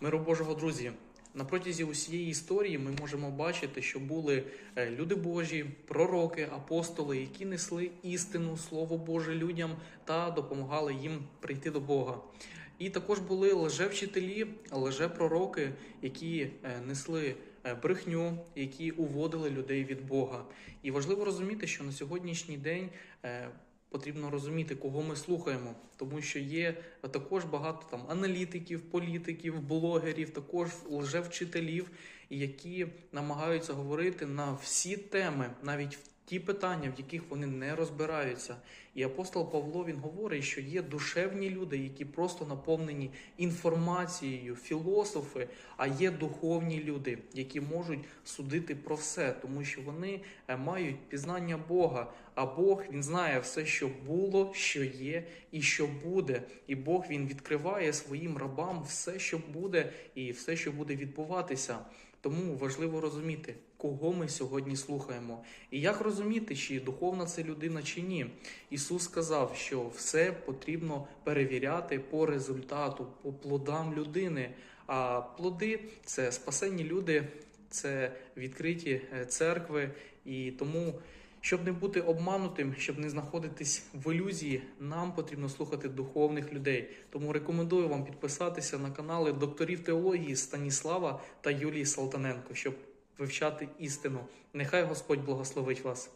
Миру Божого, друзі. На протязі усієї історії ми можемо бачити, що були е, люди Божі, пророки, апостоли, які несли істину, слово Боже людям та допомагали їм прийти до Бога. І також були лжевчителі, лжепророки, які е, несли е, брехню, які уводили людей від Бога. І важливо розуміти, що на сьогоднішній день потрібно розуміти, кого ми слухаємо, тому що є також багато там аналітиків, політиків, блогерів, також лжевчителів, які намагаються говорити на всі теми, навіть в ті питання, в яких вони не розбираються. І апостол Павло він говорить, що є душевні люди, які просто наповнені інформацією, філософи, а є духовні люди, які можуть судити про все, тому що вони е, мають пізнання Бога. А Бог він знає все, що було, що є і що буде. І Бог він відкриває своїм рабам все, що буде, і все, що буде відбуватися. Тому важливо розуміти, кого ми сьогодні слухаємо, і як розуміти, чи духовна це людина, чи ні. Ісус сказав, що все потрібно перевіряти по результату, по плодам людини. А плоди це спасенні люди, це відкриті е, церкви, і тому. Щоб не бути обманутим, щоб не знаходитись в ілюзії, нам потрібно слухати духовних людей. Тому рекомендую вам підписатися на канали докторів теології Станіслава та Юлії Салтаненко, щоб вивчати істину. Нехай Господь благословить вас.